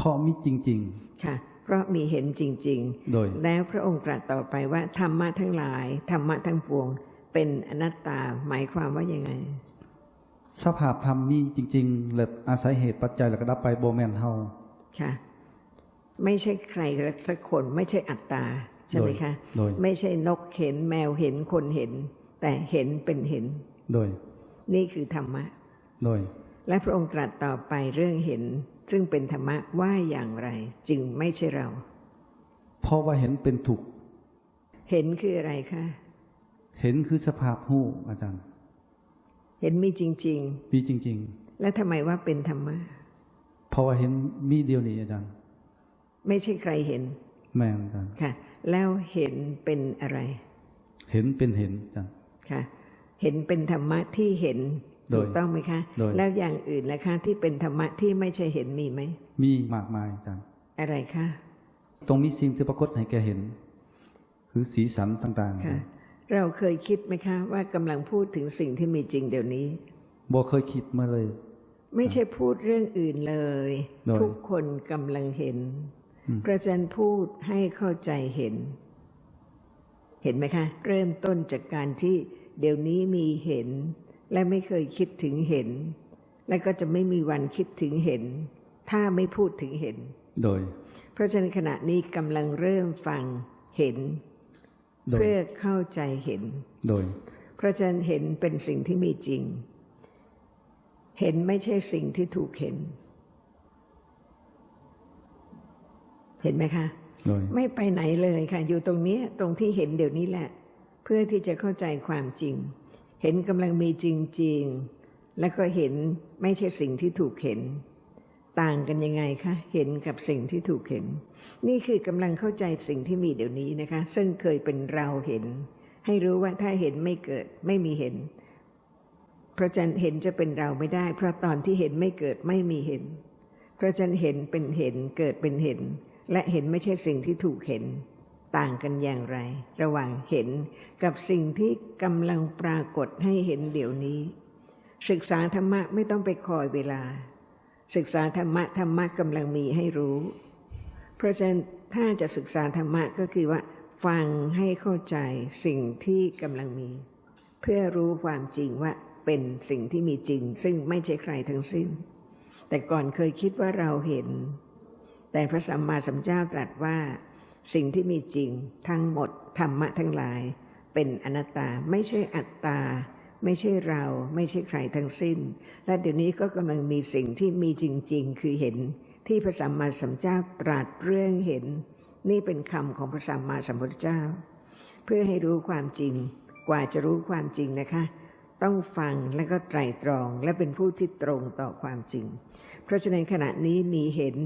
เพราะมีจริงค่ะ เพราะมีเห็นจริง ๆ โดยๆแล้วพระองค์ตรัสต่อไปว่าธรรมะทั้งหลายธรรมะทั้งปวง เป็นอนัตตาหมายความว่ายังไง สภาพธรรมมีจริง ๆ และอาศัยเหตุปัจจัยแล้วก็ดับไปโบแมนเฮาค่ะไม่ใช่ใครสักคนไม่ใช่อัตตาใช่ไหมคะโดยไม่ใช่นกเห็นแมวเห็นคนเห็น แต่เห็นเป็นเห็น โดย นี่คือธรรมะ โดย และพระองค์ตรัสต่อไปเรื่องเห็น ซึ่งเป็นธรรมะว่าอย่างไรจึงไม่ใช่เรา เพราะว่าเห็นเป็นถูก เห็นคืออะไรคะเห็นคือสภาพหูอาจารย์ เห็นมีจริงมีจริง ๆ และทำไมว่าเป็นธรรมะๆเพราะว่าเห็นมีเดียวนี้อาจารย์ ไม่ใช่ใครเห็น แม่นอาจารย์ค่ะ แล้วเห็นเป็นอะไร เห็นเป็นเห็นอาจารย์ค่ะ เห็นเป็นธรรมะที่เห็นโดย ถูกต้องไหมคะโดยแล้วอย่างอื่นล่ะคะที่เป็นธรรมะที่ไม่ใช่เห็นมีไหม มีมากมายอาจารย์อะไรคะ ตรงนี้สิ่งที่ปรากฏให้แกเห็น คือสีสันต่างค่ะ เราเคยคิดไหมคะ ว่ากำลังพูดถึงสิ่งที่มีจริงเดี๋ยวนี้ๆบ่เคยคิดมาเลย ไม่ใช่พูดเรื่องอื่นเลยโดยทุกคนกำลังเห็นพระอาจารย์พูดให้เข้าใจเห็น เห็นไหมคะ เริ่มต้นจากการที่เดี๋ยวนี้มีเห็น และไม่เคยคิดถึงเห็น และก็จะไม่มีวันคิดถึงเห็น ถ้าไม่พูดถึงเห็น โดย เพราะฉะนั้นขณะนี้กำลังเริ่มฟังเห็นโดยเพื่อเข้าใจเห็น โดย เพราะฉะนั้นเห็นเป็นสิ่งที่มีจริง เห็นไม่ใช่สิ่งที่ถูกเห็น เห็นไหมคะโดยไม่ไปไหนเลยค่ะ อยู่ตรงเนี้ยตรงที่เห็นเดี๋ยวนี้แหละ เพื่อที่จะเข้าใจความจริง เห็นกำลังมีจริง ๆ แล้วก็เห็นไม่ใช่สิ่งที่ถูกเห็น ต่างกันยังไงคะเห็นกับสิ่งที่ถูกเห็น นี่คือกำลังเข้าใจสิ่งที่มีเดี๋ยวนี้นะคะ ซึ่งเคยเป็นเราเห็น ให้รู้ว่าถ้าเห็นไม่เกิดไม่มีเห็นเพราะฉะนันเห็นจะเป็นเราไม่ได้ เพราะตอนที่เห็นไม่เกิดไม่มีเห็น เพราะฉะนันเห็นเป็นเห็นเกิดเป็นเห็น และเห็นไม่ใช่สิ่งที่ถูกเห็น ต่างกันอย่างไร ระหว่างเห็นกับสิ่งที่กำลังปรากฏให้เห็นเดี๋ยวนี้ ศึกษาธรรมะไม่ต้องไปคอยเวลา ศึกษาธรรมะธรรมะกำลังมีให้รู้ เพราะฉะนั้นถ้าจะศึกษาธรรมะก็คือว่า ฟังให้เข้าใจสิ่งที่กำลังมี เพื่อรู้ความจริงว่าเป็นสิ่งที่มีจริง ซึ่งไม่ใช่ใครทั้งสิ้น แต่ก่อนเคยคิดว่าเราเห็น แต่พระสัมมาสัมพุทธเจ้าตรัสว่า สิ่งที่มีจริงทั้งหมดธรรมะทั้งหลาย เป็นอนัตตาไม่ใช่อัตตา ไม่ใช่เราไม่ใช่ใครทั้งสิ้น และเดี๋ยวนี้ก็กำลังมีสิ่งที่มีจริง ๆ คือเห็น ที่พระสัมมาสัมพุทธเจ้าตรัสเรื่องเห็น นี่เป็นคำของพระสัมมาสัมพุทธเจ้า เพื่อให้รู้ความจริง กว่าจะรู้ความจริงนะคะ ต้องฟังและก็ไตรตรองและเป็นผู้ที่ตรงต่อความจริง เพราะฉะนั้นขณะนี้มีเห็น